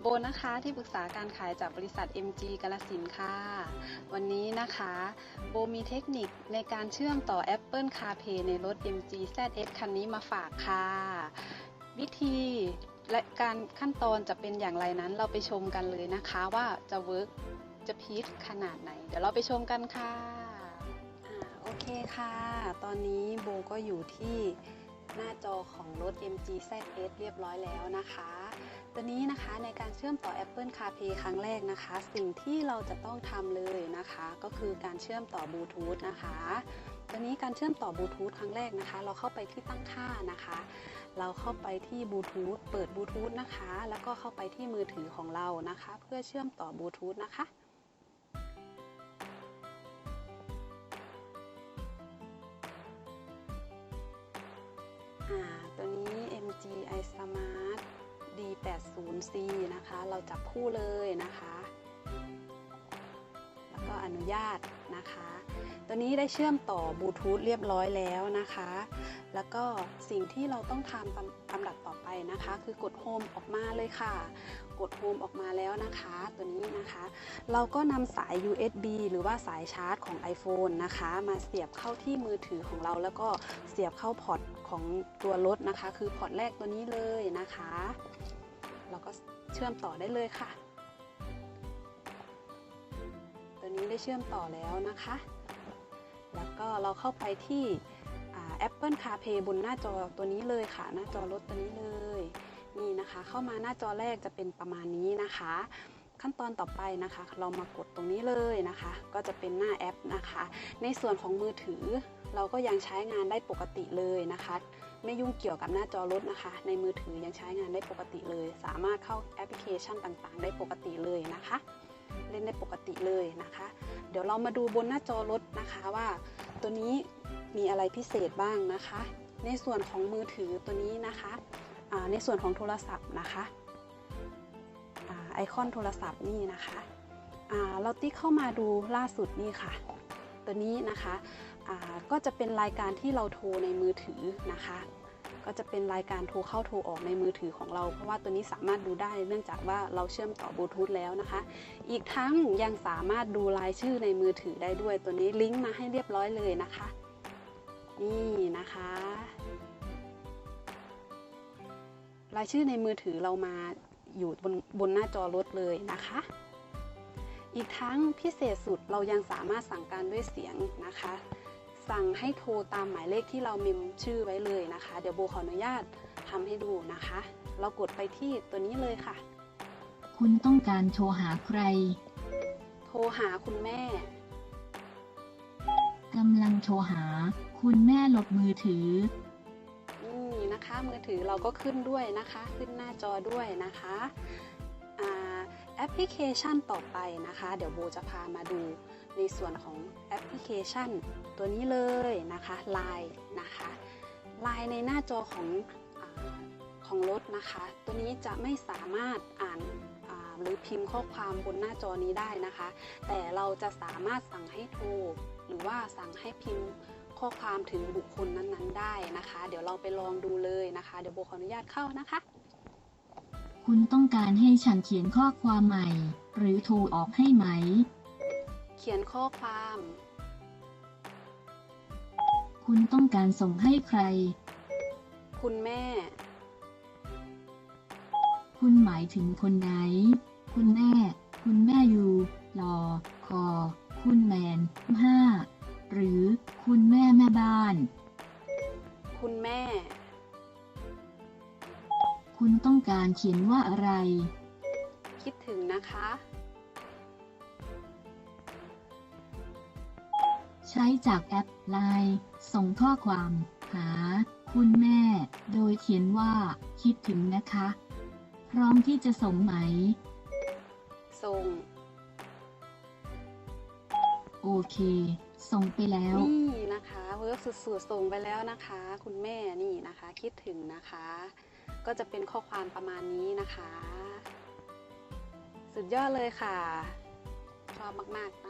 โบนะคะที่ปรึกษาการขายจากบริษัท MG กาลสินค่ะ วันนี้นะคะ โบมีเทคนิคในการเชื่อมต่อ Apple CarPlay ในรถ MG ZS คันนี้มาฝากค่ะ วิธีและการขั้นตอนจะเป็นอย่างไรนั้นเราไปชมกันเลยนะคะว่าจะเวิร์กจะพีชขนาดไหน เดี๋ยวเราไปชมกันค่ะอ่าโอเคค่ะ ตอนนี้โบก็อยู่ที่ หน้าจอของรถ MG ZS เรียบร้อยแล้วนะคะ ตัวนี้นะคะในการเชื่อมต่อ Apple CarPlay ครั้งแรกนะคะ สิ่งที่เราจะต้องทำเลยนะคะ ก็คือการเชื่อมต่อบลูทูธนะคะตัวนี้การเชื่อมต่อบลูทูธครั้งแรกนะคะ เราเข้าไปที่ตั้งค่านะคะ เราเข้าไปที่บลูทูธเปิดบลูทูธนะคะ แล้วก็เข้าไปที่มือถือของเรานะคะ เพื่อเชื่อมต่อบลูทูธนะคะ D80C นะคะ เราจับคู่เลยนะคะ แล้วก็อนุญาตนะคะ ตัวนี้ได้เชื่อมต่อบลูทูธเรียบร้อยแล้วนะคะ แล้วก็สิ่งที่เราต้องทำตามลำดับต่อไปนะคะ คือกดโฮมออกมาเลยค่ะ กดโฮมออกมาแล้วนะคะ ตัวนี้นะคะ เราก็นำสาย USB หรือว่าสายชาร์จของ iPhone นะคะ มาเสียบเข้าที่มือถือของเราแล้วก็เสียบเข้าพอร์ตของตัวรถนะคะ คือพอร์ตแรกตัวนี้เลยนะคะ เราก็เชื่อมต่อได้เลยค่ะ ตัวนี้ได้เชื่อมต่อแล้วนะคะ แล้วก็เราเข้าไปที่อ่า Apple CarPlay บนหน้าจอตัวนี้เลยค่ะ หน้าจอรถตัวนี้เลย นี่นะคะ เข้ามาหน้าจอแรกจะเป็นประมาณนี้นะคะ ขั้นตอนต่อไปนะคะ เรามากดตรงนี้เลยนะคะ ก็จะเป็นหน้าแอปนะคะ ในส่วนของมือถือ เราก็ยังใช้งานได้ปกติเลยนะคะ ไม่ยุ่งเกี่ยวกับหน้าจอรถนะคะ ในมือถือยังใช้งานได้ปกติเลย สามารถเข้าแอปพลิเคชันต่างๆ ได้ปกติเลยนะคะ เล่นได้ปกติเลยนะคะ เดี๋ยวเรามาดูบนหน้าจอรถนะคะว่า ตัวนี้มีอะไรพิเศษบ้างนะคะ ในส่วนของมือถือตัวนี้นะคะในส่วนของโทรศัพท์นะคะ ไอคอนโทรศัพท์นี่นะคะเราติ๊กเข้ามาดูล่าสุดนี่ค่ะ ตัวนี้นะคะก็จะเป็นรายการที่เราโทรในมือถือนะคะ ก็จะเป็นรายการโทรเข้าโทรออกในมือถือของเรา เพราะว่าตัวนี้สามารถดูได้เนื่องจากว่าเราเชื่อมต่อบลูทูธแล้วนะคะ อีกทั้งยังสามารถดูรายชื่อในมือถือได้ด้วย ตัวนี้ลิงก์มาให้เรียบร้อยเลยนะคะ นี่นะคะรายชื่อในมือถือเรามา อยู่บนบนหน้าจอรถเลยนะคะ อีกทั้งพิเศษสุดเรายังสามารถสั่งการด้วยเสียงนะคะ สั่งให้โทรตามหมายเลขที่เราเมมชื่อไว้เลยนะคะ เดี๋ยวโบขออนุญาตทำให้ดูนะคะ เรากดไปที่ตัวนี้เลยค่ะ คุณต้องการโทรหาใคร โทรหาคุณแม่กำลังโทรหา คุณแม่หลบมือถือ นะคะ มือถือเราก็ขึ้นด้วยนะคะ ขึ้นหน้าจอด้วยนะคะแอปพลิเคชันต่อไปนะคะ เดี๋ยวโบจะพามาดูในส่วนของแอปพลิเคชัน ตัวนี้เลยนะคะ Line นะคะ Line ในหน้าจอของอของรถนะคะ ตัวนี้จะไม่สามารถอ่านหรือพิมพ์ข้อความบนหน้าจอนี้ได้นะคะ แต่เราจะสามารถสั่งให้โทรหรือว่าสั่งให้พิมพ์ ข้อความถึงบุคคลนั้นๆ ได้นะคะ เดี๋ยวเราไปลองดูเลยนะคะ เดี๋ยวโบขออนุญาตเข้านะคะ คุณต้องการให้ฉันเขียนข้อความใหม่ หรือโทรออกให้ไหม เขียนข้อความ คุณต้องการส่งให้ใคร คุณแม่ คุณหมายถึงคนไหน คุณแม่ คุณแม่อยู่รอคอ คุณแมนห้า หรือคุณแม่แม่บ้าน คุณแม่ คุณต้องการเขียนว่าอะไร คิดถึงนะคะ ใช้จากแอปไลน์ส่งข้อความหา คุณแม่ โดยเขียนว่า คิดถึงนะคะ พร้อมที่จะส่งไหม ส่ง โอเค ส่งไปแล้ว นี่นะคะเวิร์กสุดๆส่งไปแล้วนะคะ คุณแม่นี่นะคะ คิดถึงนะคะ ก็จะเป็นข้อความประมาณนี้นะคะ สุดยอดเลยค่ะชอบมากๆนะ